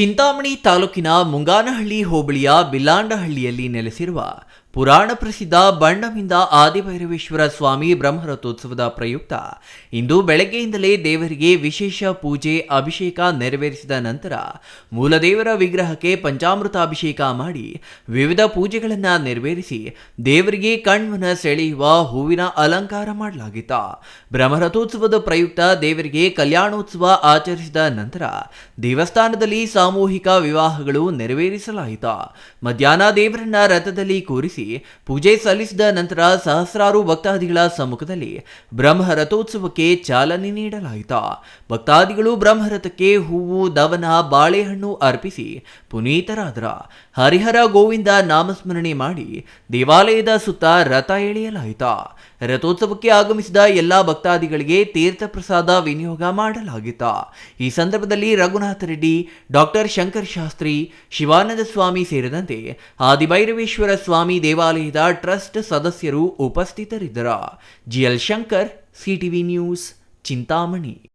ಚಿಂತಾಮಣಿ ತಾಲೂಕಿನ ಮುಂಗಾನಹಳ್ಳಿ ಹೋಬಳಿಯ ಬಿಲ್ಲಾಂಡಹಳ್ಳಿಯಲ್ಲಿ ನೆಲೆಸಿರುವ ಪುರಾಣ ಪ್ರಸಿದ್ಧ ಬಣ್ಣವಿಂದ ಆದಿಭೈರವೇಶ್ವರ ಸ್ವಾಮಿ ಬ್ರಹ್ಮರಥೋತ್ಸವದ ಪ್ರಯುಕ್ತ. ಇಂದು ಬೆಳಗ್ಗೆಯಿಂದಲೇ ದೇವರಿಗೆ ವಿಶೇಷ ಪೂಜೆ, ಅಭಿಷೇಕ ನೆರವೇರಿಸಿದ ನಂತರ ಮೂಲದೇವರ ವಿಗ್ರಹಕ್ಕೆ ಪಂಚಾಮೃತ ಅಭಿಷೇಕ ಮಾಡಿ ವಿವಿಧ ಪೂಜೆಗಳನ್ನು ನೆರವೇರಿಸಿ ದೇವರಿಗೆ ಕಣ್ಮನ ಸೆಳೆಯುವ ಹೂವಿನ ಅಲಂಕಾರ ಮಾಡಲಾಗಿತ್ತು. ಬ್ರಹ್ಮರಥೋತ್ಸವದ ಪ್ರಯುಕ್ತ ದೇವರಿಗೆ ಕಲ್ಯಾಣೋತ್ಸವ ಆಚರಿಸಿದ ನಂತರ ದೇವಸ್ಥಾನದಲ್ಲಿ ಸಾಮೂಹಿಕ ವಿವಾಹಗಳು ನೆರವೇರಿಸಲಾಯಿತು. ಮಧ್ಯಾಹ್ನ ದೇವರನ್ನ ರಥದಲ್ಲಿ ಕೂರಿಸಿ ಪೂಜೆ ಸಲ್ಲಿಸಿದ ನಂತರ ಸಹಸ್ರಾರು ಭಕ್ತಾದಿಗಳ ಸಮ್ಮುಖದಲ್ಲಿ ಬ್ರಹ್ಮರಥೋತ್ಸವಕ್ಕೆ ಚಾಲನೆ ನೀಡಲಾಯಿತು. ಭಕ್ತಾದಿಗಳು ಬ್ರಹ್ಮರಥಕ್ಕೆ ಹೂವು, ದವನ, ಬಾಳೆಹಣ್ಣು ಅರ್ಪಿಸಿ ಪುನೀತರಾದರ. ಹರಿಹರ ಗೋವಿಂದ ನಾಮಸ್ಮರಣೆ ಮಾಡಿ ದೇವಾಲಯದ ಸುತ್ತ ರಥ ಎಳೆಯಲಾಯಿತು. ರಥೋತ್ಸವಕ್ಕೆ ಆಗಮಿಸಿದ ಎಲ್ಲಾ ಭಕ್ತಾದಿಗಳಿಗೆ ತೀರ್ಥ ಪ್ರಸಾದ ವಿನಿಯೋಗ ಮಾಡಲಾಗಿತ್ತು. ಈ ಸಂದರ್ಭದಲ್ಲಿ ರಘುನಾಥ ರೆಡ್ಡಿ, ಡಾಕ್ಟರ್ ಶಂಕರ್ ಶಾಸ್ತ್ರಿ, ಶಿವಾನಂದ ಸ್ವಾಮಿ ಸೇರಿದಂತೆ ಆದಿಭೈರವೇಶ್ವರ ಸ್ವಾಮಿ ದೇವಾಲಯದ ಟ್ರಸ್ಟ್ ಸದಸ್ಯರು ಉಪಸ್ಥಿತರಿದ್ದರು. GL Shankar CTV news, Chintamani.